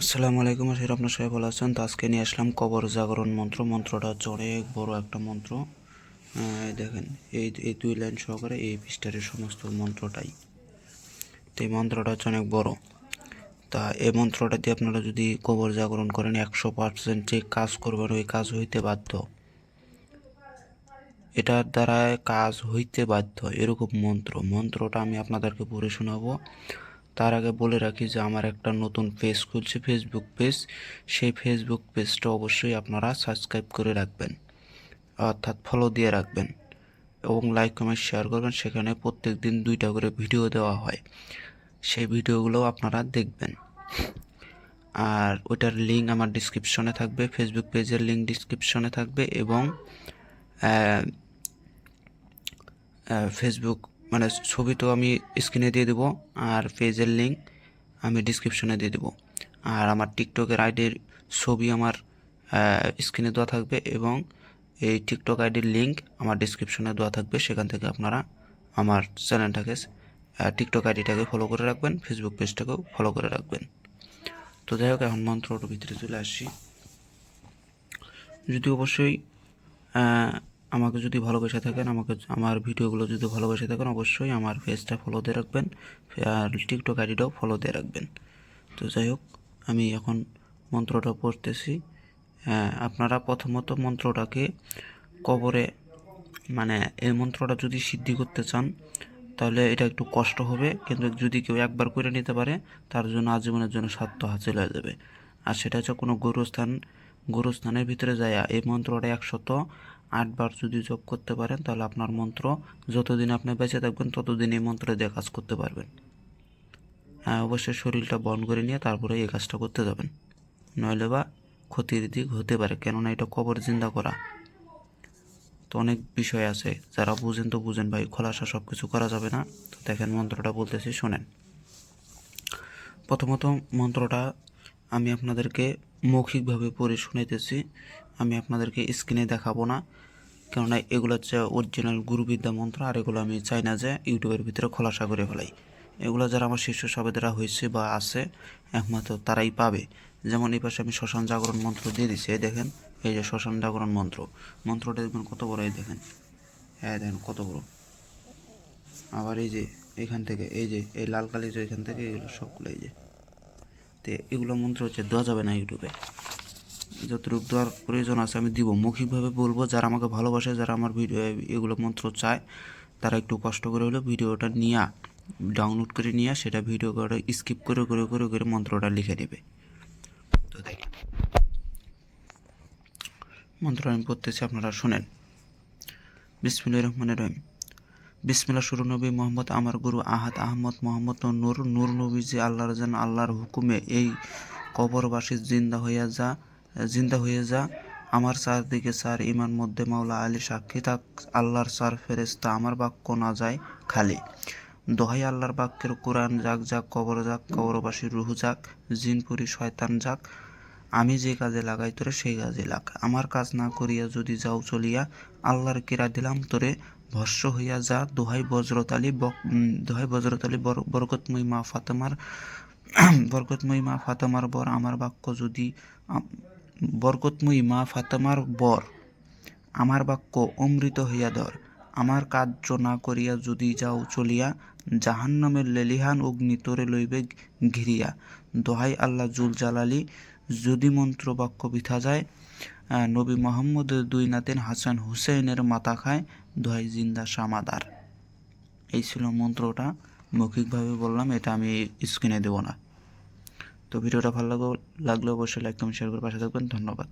আসসালামু আলাইকুম আশির আপনার সবাই ভালো আছেন। তো আজকে নিয়ে আসলাম কবর জাগরণ মন্ত্র। মন্ত্রটা হচ্ছে অনেক বড় একটা মন্ত্র। দেখেন, এই এই দুই লাইন সহকারে এই পৃষ্ঠারের সমস্ত মন্ত্রটাই। তো এই মন্ত্রটা হচ্ছে অনেক বড়। তা এই মন্ত্রটা দিয়ে আপনারা যদি কবর জাগরণ করেন, একশো পার্সেন্ট যে কাজ করবেন, ওই কাজ হইতে বাধ্য। এটার দ্বারা কাজ হইতে বাধ্য, এরকম মন্ত্র। মন্ত্রটা আমি আপনাদেরকে পড়ে শোনাবো। তার আগে বলে রাখি যে আমার একটা নতুন পেজ খুলছে ফেসবুক পেজ সেই ফেসবুক পেজটা অবশ্যই আপনারা সাবস্ক্রাইব করে রাখবেন, অর্থাৎ ফলো দিয়ে রাখবেন এবং লাইক কমেন্ট শেয়ার করবেন। সেখানে প্রত্যেক দিন দুইটা করে ভিডিও দেওয়া হয়। সেই ভিডিওগুলো আপনারা দেখবেন। আর ওটার লিঙ্ক আমার ডিসক্রিপশনে থাকবে ফেসবুক পেজের লিঙ্ক ডিসক্রিপশনে থাকবে এবং ফেসবুক মানে ছবি তো আমি স্ক্রিনে দিয়ে দেবো আর পেজের লিঙ্ক আমি ডিসক্রিপশনে দিয়ে দেবো। আর আমার টিকটকের আইডির ছবি আমার স্ক্রিনে দেওয়া থাকবে এবং এই টিকটক আইডির লিঙ্ক আমার ডিসক্রিপশনে দেওয়া থাকবে। সেখান থেকে আপনারা আমার চ্যানেলটাকে টিকটক আইডিটাকে ফলো করে রাখবেন ফেসবুক পেজটাকেও ফলো করে রাখবেন। তো যাই হোক, এখন মন্ত্রটার ভিতরে চলে আসছি যদি অবশ্যই আমাকে যদি ভালোবেসে থাকেন আমাকে আমার ভিডিওগুলো যদি ভালোবেসে থাকেন অবশ্যই আমার পেজটা ফলো দিয়ে রাখবেন আর টিকটক আইডিটাও ফলো দিয়ে রাখবেন। তো যাই হোক আমি এখন মন্ত্রটা পড়তেছি। আহ, আপনারা প্রথমত মন্ত্রটাকে কবরে মানে এই মন্ত্রটা যদি সিদ্ধি করতে চান তাহলে এটা একটু কষ্ট হবে কিন্তু যদি কেউ একবার করে নিতে পারে তার জন্য আজীবনের জন্য স্বার্থ হাসিল হয়ে যাবে। আর সেটা হচ্ছে কোনো গুরুস্থান গুরুস্থানের ভিতরে যায় এই মন্ত্রটা একশত আটবার যদি জপ করতে পারেন, তাহলে আপনার মন্ত্র যতদিন আপনি বেঁচে থাকবেন, ততদিন এই মন্ত্র দিয়ে কাজ করতে পারবেন। হ্যাঁ অবশ্যই শরীরটা বন্ধ করে নিয়ে তারপরে এই কাজটা করতে যাবেন। নইলে বা ক্ষতির দিক হতে পারে, কেননা এটা কবর জিন্দা করা। তো অনেক বিষয় আছে, যারা বুঝেন তো বুঝেন ভাই, খোলাসা সব কিছু করা যাবে না। তো দেখেন মন্ত্রটা বলতেছি, শোনেন। প্রথমত মন্ত্রটা আমি আপনাদেরকে মৌখিকভাবে পড়ে শুনাইতেছি। আমি আপনাদেরকে স্ক্রিনে দেখাবো না। কেননা এগুলো হচ্ছে অরিজিনাল গুরুবিদ্যা মন্ত্র, আর এগুলো আমি চাই না যে ইউটিউবের ভিতরে খোলাসা করে ফেলাই। এগুলো যারা আমার শিষ্য সবেদরা হয়েছে বা আছে, একমাত্র তারাই পাবে। যেমন এই পাশে আমি শ্মশান জাগরণ মন্ত্র দিয়ে দিচ্ছি এই দেখেন, এই যে শ্মশান জাগরণ মন্ত্র। মন্ত্রটা দেখবেন কত বড়, এই দেখেন। হ্যাঁ দেখেন কত বড়। আবার এই যে এখান থেকে, এই যে, এই লাল কালি যে এখান থেকে, এগুলো সবগুলো এই যে। তো এগুলো মন্ত্র হচ্ছে দেওয়া যাবে না ইউটিউবে। যতটুকু দেওয়ার প্রয়োজন আছে আমি দিব। মৌখিকভাবে বলব, যারা আমাকে ভালোবাসে, যারা আমার ভিডিও এগুলো মন্ত্র চায়, তারা একটু কষ্ট করে হলেও ভিডিওটা নিয়ে ডাউনলোড করে নিয়ে সেটা ভিডিও করে স্কিপ করে করে করে করে মন্ত্রটা লিখে নেবে। তো দেখেন মন্ত্র আমি পড়তেছি, আপনারা শোনেন। বিসমিল্লাহ রহমানের রহিম। বিসমিল্লা শুরু নবী মোহাম্মদ, আমার গুরু আহাদ আহমদ মোহাম্মদ নূর নূর নবী যে আল্লাহর যেন আল্লাহর হুকুমে এই কবরবাসী জিন্দা হইয়া যা জিন্দা হয়ে যা। আমার চারদিকে চার ইমান মধ্যে মাওলা আলী সাক্ষী থাক আল্লাহর চার ফেরেস্তা আমার বাক্য না যায় খালি। দোহাই আল্লাহর বাক্যের কোরআন যাক যাক, কবর যাক কবরবাসী রুহু যাক জিনপুরি শয়তান যাক। আমি যে কাজে লাগাই তোরে, সেই কাজে লাগ। আমার কাজ না করিয়া যদি যাও চলিয়া, আল্লাহর কিরা দিলাম তোরে, ভস্য হইয়া যা। দোহাই বজ্রতালি দোহাই বজ্রতালি বর- বরকতময়ী মা ফাতেমার বরকতময়ী মা ফাতেমার বর আমার বাক্য যদি বরকতময়ী মা ফাতেমার বর। আমার বাক্য অমৃত হইয়া ধর। আমার কার্য না করিয়া যদি যাও চলিয়া, জাহান্নামের লেলিহান অগ্নি তোরে লইবে ঘিরিয়া। দোহাই আল্লাহ জুল জালালি, যদি মন্ত্র বাক্য বিথা যায় নবী মোহাম্মদের দুই নাতেন হাসান হুসেনের মাথা খায়, দোহাই জিন্দা সামাদার। এই ছিল মন্ত্রটা। মৌখিকভাবে বললাম, এটা আমি স্ক্রিনে দেবো না। তো ভিডিওটা ভালো লাগল লাগলে অবশ্যই লাইক কমেন্ট শেয়ার করে পাশে থাকবেন। ধন্যবাদ।